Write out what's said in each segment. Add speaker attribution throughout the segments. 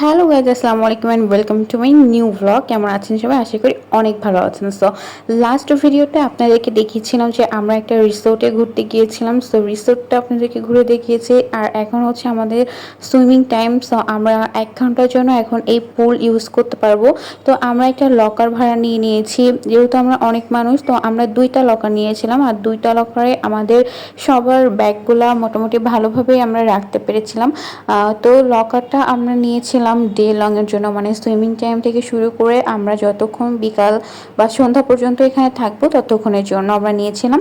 Speaker 1: Hello guys আসসালামু আলাইকুম and welcome to my new blog কেমন আছেন সবাই? আশা করি অনেক ভালো আছেন। সো লাস্ট ভিডিওতে আপনাদেরকে দেখিয়েছিলাম যে আমরা একটা রিসোর্টে ঘুরতে গিয়েছিলাম। সো রিসোর্টটা আপনাদেরকে ঘুরে দেখিয়েছি। আর এখন হচ্ছে আমাদের সুইমিং টাইম সো আমরা এক ঘণ্টার জন্য এখন এই পুল ইউজ করতে পারব। তো, আমরা একটা লকার ভাড়া নিয়ে নিয়েছি। যেহেতু আমরা অনেক মানুষ, তো আমরা দুইটা লকার নিয়েছিলাম। আর দুইটা লকারে আমাদের সবার ব্যাগগুলা মোটামুটি ভালোভাবেই আমরা রাখতে পেরেছিলাম। তো লকারটা আমরা নিয়েছিলাম নিয়েছিলাম ডে লংয়ের জন্য মানে সুইমিং টাইম থেকে শুরু করে আমরা যতক্ষণ বিকাল বা সন্ধ্যা পর্যন্ত এখানে থাকব ততক্ষণের জন্য আমরা নিয়েছিলাম।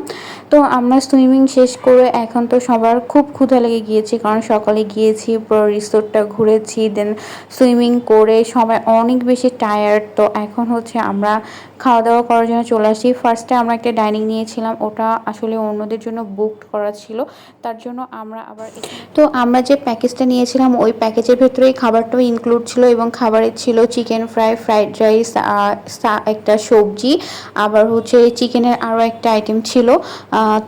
Speaker 1: তো আমরা সুইমিং শেষ করে এখন তো সবার খুব ক্ষুধা লেগে গিয়েছে, কারণ সকালে গিয়েছি, পুরো রিসোর্টটা ঘুরেছি দেন সুইমিং করে সবাই অনেক বেশি টায়ার্ড তো এখন হচ্ছে আমরা খাওয়া দাওয়া করার জন্য চলে আসি। ফার্স্টে আমরা একটা ডাইনিং নিয়েছিলাম, ওটা আসলে অন্যদের জন্য বুক করা ছিল, তার জন্য আমরা আবার তো আমরা যে প্যাকেজটা নিয়েছিলাম, ওই প্যাকেজের ভেতরেই খাবারটাও ইনক্লুড ছিল এবং খাবারে ছিল চিকেন ফ্রাই ফ্রাইড রাইস একটা সবজি। আবার হচ্ছে চিকেনের আরও একটা আইটেম ছিল।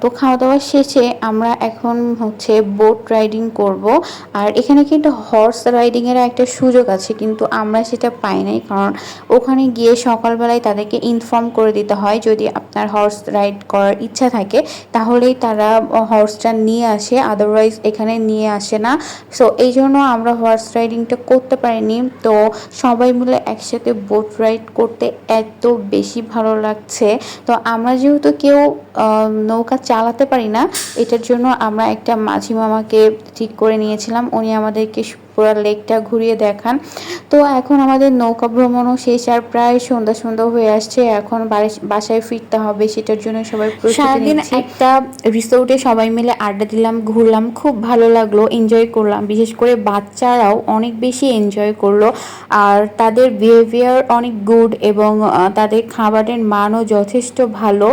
Speaker 1: তো খাওয়া দাওয়া শেষে আমরা এখন হচ্ছে বোট রাইডিং করব। আর এখানে কিন্তু হর্স রাইডিংয়ের একটা সুযোগ আছে, কিন্তু আমরা সেটা পাই নাই। কারণ ওখানে গিয়ে সকালবেলায় তাদেরকে ইনফর্ম করে দিতে হয়। যদি আপনার হর্স রাইড করার ইচ্ছা থাকে, তাহলেই তারা হর্সটা নিয়ে আসে। আদারওয়াইজ এখানে নিয়ে আসে না। সো এই জন্য আমরা হর্স রাইডিংটা করতে পারিনি। তো সবাই মিলে একসাথে বোট রাইড করতে এত বেশি ভালো লাগছে। তো আমরা যেহেতু কেউ নৌকা চালাতে পারি না, এটার জন্য আমরা একটা মাঝি মামাকে ঠিক করে নিয়েছিলাম। উনি আমাদেরকে পুরো লেকটা ঘুরিয়ে দেখান। তো এখন আমাদের নৌকা ভ্রমণও শেষ আর প্রায় সন্ধ্যা সন্ধ্যা হয়ে আসছে। এখন বাসায় ফিরতে হবে, সেটার জন্য সবাই সারাদিন একটা রিসোর্টে সবাই মিলে আড্ডা দিলাম, ঘুরলাম, খুব ভালো লাগল এনজয় করলাম। বিশেষ করে বাচ্চারাও অনেক বেশি এনজয় করল। আর তাদের বিহেভিয়ার অনেক গুড এবং তাদের খাবারের মানও যথেষ্ট ভালো।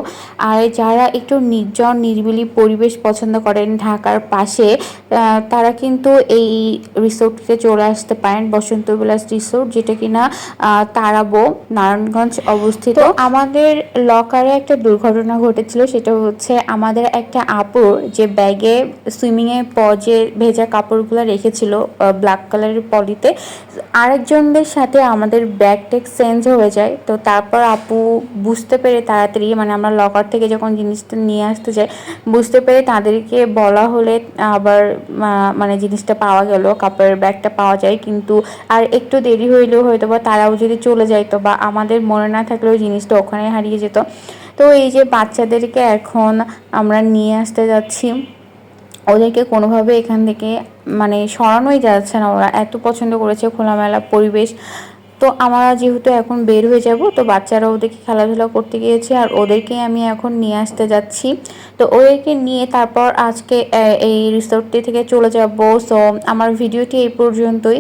Speaker 1: আর যারা একটু নির্জন, নিরিবিলি পরিবেশ পছন্দ করেন ঢাকার পাশে তারা কিন্তু এই রিসোর্ট রিসোর্টে চলে আসতে পারেন বসন্ত বিলাস রিসোর্ট যেটা কিনা তারাবো নারায়ণগঞ্জ অবস্থিত। আমাদের লকারে একটা দুর্ঘটনা ঘটেছিল সেটা হচ্ছে আমাদের একটা আপুর যে ব্যাগে সুইমিংয়ে পজে ভেজা কাপড়গুলো রেখেছিল ব্ল্যাক কালারের পলিতে। আরেকজনদের সাথে আমাদের ব্যাগ টেক চেঞ্জ হয়ে যায় তো তারপর আপু বুঝতে পেরে তাড়াতাড়ি মানে আমরা লকার থেকে যখন জিনিসটা নিয়ে আসতে যাই বুঝতে পেরে তাদেরকে বলা হলে আবার মানে জিনিসটা পাওয়া গেল কাপড়ের ব্যাগটা পাওয়া যায়, কিন্তু আর একটু দেরি হইলেও হয়তো বা তারাও যদি চলে যাইতো বা আমাদের মনে না থাকলেও জিনিসটা ওখানে হারিয়ে যেত। তো এই যে বাচ্চাদেরকে এখন আমরা নিয়ে আসতে যাচ্ছি, ওদেরকে কোনোভাবে এখান থেকে মানে সরানোই যাচ্ছে না ওরা। এত পছন্দ করেছে খোলামেলা পরিবেশ। তো আমরা যেহেতু এখন বের হয়ে যাব, তো বাচ্চারা ওদেরকে খেলাধুলা করতে গিয়েছে আর ওদেরকে আমি এখন নিয়ে আসতে যাচ্ছি। তো ওদেরকে নিয়ে তারপর আজকে এই রিসোর্টটি থেকে চলে যাব। সো আমার ভিডিওটি এই পর্যন্তই।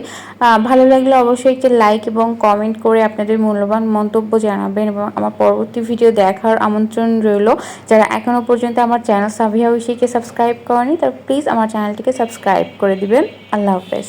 Speaker 1: ভালো লাগলে অবশ্যই একটি লাইক এবং কমেন্ট করে আপনাদের মূল্যবান মন্তব্য জানাবেন এবং আমার পরবর্তী ভিডিও দেখার আমন্ত্রণ রইল। যারা এখনও পর্যন্ত আমার চ্যানেল সাভিয়া ঐশীকে সাবস্ক্রাইব করেনি, তার প্লিজ আমার চ্যানেলটিকে সাবস্ক্রাইব করে দিবেন। আল্লাহ হাফেজ।